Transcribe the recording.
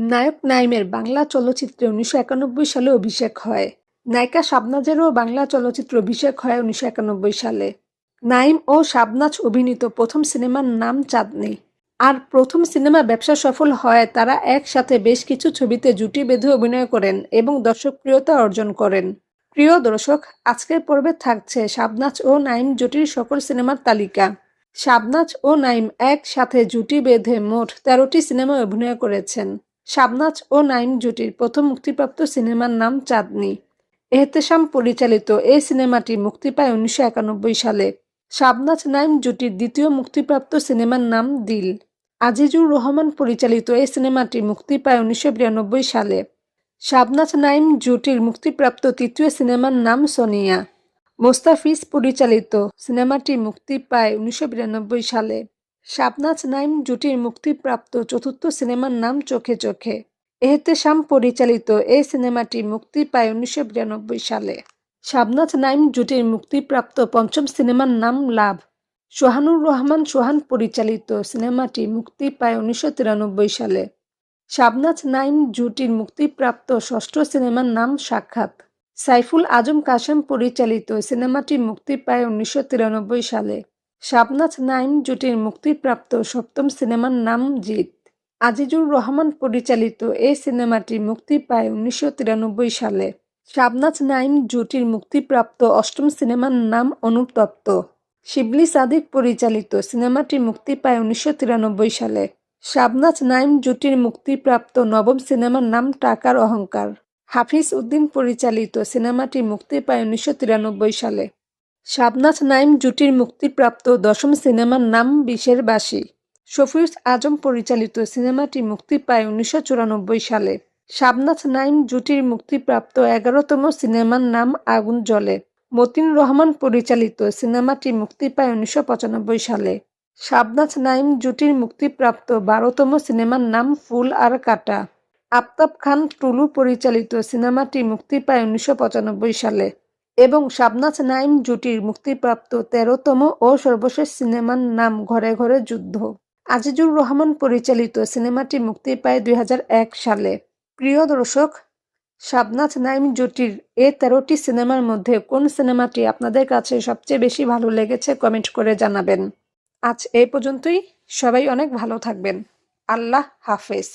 নায়ক নাইমের বাংলা চলচ্চিত্রে উনিশশো একানব্বই সালে অভিষেক হয়। নায়িকা শাবনাজেরও বাংলা চলচ্চিত্র অভিষেক হয় উনিশশো একানব্বই সালে। নাইম ও শাবনাজ অভিনীত প্রথম সিনেমার নাম চাঁদনি। আর প্রথম সিনেমা ব্যবসা সফল হয়, তারা একসাথে বেশ কিছু ছবিতে জুটি বেঁধে অভিনয় করেন এবং দর্শকপ্রিয়তা অর্জন করেন। প্রিয় দর্শক, আজকের পর্বে থাকছে শাবনাজ ও নাইম জুটির সকল সিনেমার তালিকা। শাবনাজ ও নাইম একসাথে জুটি বেঁধে মোট তেরোটি সিনেমায় অভিনয় করেছেন। শাবনাজ ও নাইম জুটির প্রথম মুক্তিপ্রাপ্ত সিনেমার নাম চাঁদনি। এহতেশাম পরিচালিত এই সিনেমাটি মুক্তি পায় উনিশশো একানব্বই সালে। শাবনাজ নাইম জুটির দ্বিতীয় মুক্তিপ্রাপ্ত সিনেমার নাম দিল। আজিজুর রহমান পরিচালিত এই সিনেমাটি মুক্তি পায় উনিশশো বিরানব্বই সালে। শাবনাজ নাইম জুটির মুক্তিপ্রাপ্ত তৃতীয় সিনেমার নাম সোনিয়া। মোস্তাফিজ পরিচালিত সিনেমাটি মুক্তি পায় উনিশশো বিরানব্বই সালে। শাবনাজ নাইম জুটির মুক্তিপ্রাপ্ত চতুর্থ সিনেমার নাম চোখে চোখে। এহেতে এহতেশাম পরিচালিত এই সিনেমাটি মুক্তি পায় উনিশশো বিরানব্বই সালে। শাবনাজ নাইম জুটির মুক্তিপ্রাপ্ত পঞ্চম সিনেমার নাম লাভ। সোহানুর রহমান সোহান পরিচালিত সিনেমাটি মুক্তি পায় উনিশশো তিরানব্বই সালে। শাবনাজ নাইম জুটির মুক্তিপ্রাপ্ত ষষ্ঠ সিনেমার নাম সাক্ষাৎ। সাইফুল আজম কাশেম পরিচালিত সিনেমাটি মুক্তি পায় উনিশশো তিরানব্বই সালে। শাবনাজ নাইম জুটির মুক্তিপ্রাপ্ত সপ্তম সিনেমার নাম জিত আজিজুর রহমান পরিচালিত এই সিনেমাটি মুক্তি পায় উনিশশো তিরানব্বই সালে। শাবনাজ নাইম জুটির মুক্তিপ্রাপ্ত অষ্টম সিনেমার নাম অনুতপ্ত। শিবলি সাদিক পরিচালিত সিনেমাটি মুক্তি পায় উনিশশো তিরানব্বই সালে। শাবনাজ নাইম জুটির মুক্তিপ্রাপ্ত নবম সিনেমার নাম টাকার অহংকার। হাফিজ উদ্দিন পরিচালিত সিনেমাটি মুক্তি পায় উনিশশো তিরানব্বই সালে। শাবনাজ নাইম জুটির মুক্তিপ্রাপ্ত দশম সিনেমার নাম বিশের বাসী শফিউজ আজম পরিচালিত সিনেমাটি মুক্তি পায় উনিশশো চুরানব্বই সালে। শাবনাজ নাইম জুটির মুক্তিপ্রাপ্ত এগারোতম সিনেমার নাম আগুন জ্বলে। মতিন রহমান পরিচালিত সিনেমাটি মুক্তি পায় উনিশশো পঁচানব্বই সালে। শাবনাজ নাইম জুটির মুক্তিপ্রাপ্ত বারোতম সিনেমার নাম ফুল আর কাটা। আফতাব খান টুলু পরিচালিত সিনেমাটি মুক্তি পায় উনিশশো পঁচানব্বই সালে। এবং শাবনাজ নাইম জুটির মুক্তিপ্রাপ্ত তেরোতম ও সর্বশেষ সিনেমার নাম ঘরে ঘরে যুদ্ধ। আজিজুর রহমান পরিচালিত সিনেমাটি মুক্তি পায় দু হাজার এক সালে। প্রিয় দর্শক, শাবনাজ নাইম জুটির এ তেরোটি সিনেমার মধ্যে কোন সিনেমাটি আপনাদের কাছে সবচেয়ে বেশি ভালো লেগেছে কমেন্ট করে জানাবেন। আজ এই পর্যন্তই। সবাই অনেক ভালো থাকবেন। আল্লাহ হাফেজ।